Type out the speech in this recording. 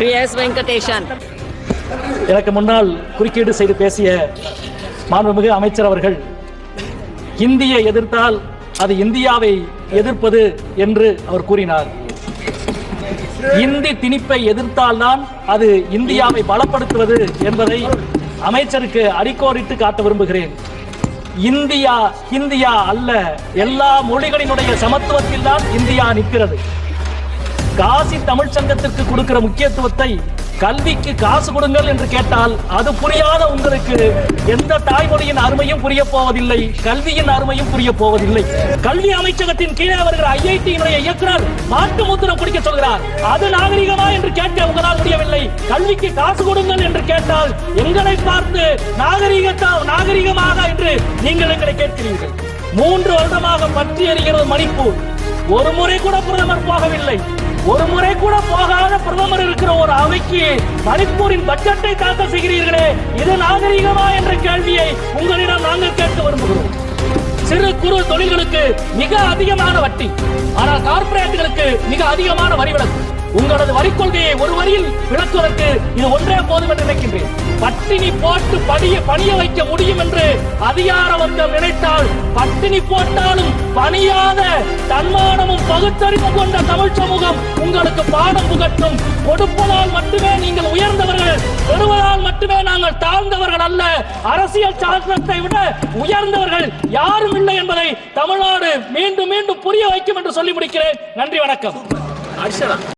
Sri S Venkatesan எனக்கு முன்னால் குறுக்கீடு செய்து பேசிய மாண்புமிகு அமைச்சர் அவர்கள் இந்தியை எதிர்த்தால் அது இந்தியாவை எதிர்ப்பது என்று அவர் கூறினார். இந்தி திணிப்பை எதிர்த்தால்தான் அது இந்தியாவை பலப்படுத்துவது என்பதை அமைச்சருக்கு அடிக்கோரிட்டு காட்ட விரும்புகிறேன். இந்தியா இந்தியா அல்ல எல்லா மொழிகளினுடைய சமத்துவத்தில் தான் இந்தியா நிற்கிறது. காசி தமிழ் சங்கத்திற்கு கொடுக்கிற முக்கியத்துவத்தை கல்விக்கு காசு கொடுங்கள் என்று கேட்டால் அது புரியாத உங்களுக்கு எந்த தாய்மொழியின் அருமையும் புரிய போவதில்லை கல்வியின் அருமையும் புரிய போவதில்லை. கல்வி அமைச்சகத்தின் கீழே வருகிற ஐஐடியினுடைய இயக்குனர் மாட்டு முத்திரம் குடிக்க சொல்கிறார். அது நாகரிகமா என்று கேட்க உங்களால் முடியவில்லை. கல்விக்கு காசு கொடுங்கள் என்று கேட்டால் எங்களை பார்த்து நாகரிகத்தா நாகரிகமாக என்று நீங்கள் எங்களை கேட்கிறீர்கள். மூன்று வருடமாக பற்றி அறிகிறது மணிப்பூர். ஒரு முறை கூட பிரதமர் போகவில்லை. ஒரு முறை கூட போகாத பிரதமர் இருக்கிற ஒரு அவைக்கு மணிப்பூரின் பட்ஜெட்டை தாக்கல் செய்கிறீர்களே இது நாகரிகமா என்ற கேள்வியை உங்களிடம் நாங்கள் கேட்க விரும்புகிறோம். சிறு குறு தொழில்களுக்கு மிக அதிகமான வட்டி ஆனால் கார்பரேட்டுகளுக்கு மிக அதிகமான வரி விலக்கு. உங்களது வரி கொள்கையை ஒரு வரியில் விளக்குவதற்கு இது ஒன்றே போதும் என்று நினைக்கின்றேன். பட்டினி போட்டு படிய பணிய வைக்க முடியும் என்று அதிகார வர்க்கம் நினைத்தால் பட்டினி போட்டாலும் பணியாத தன்மானமும் பகுத்தறிவு கொண்ட தமிழ் சமூகம் உங்களுக்கு பாடம் புகட்டும். கொடுப்பதால் மட்டுமே நீங்கள் உயர்ந்தவர்கள். பெறுவதால் மட்டுமே நாங்கள் தாழ்ந்தவர்கள் அல்ல. அரசியல் சாசனத்தை விட உயர்ந்தவர்கள் யாரும் இல்லை என்பதை தமிழ்நாடு மீண்டும் மீண்டும் புரிய வைக்கும் என்று சொல்லி முடிக்கிறேன். நன்றி வணக்கம்.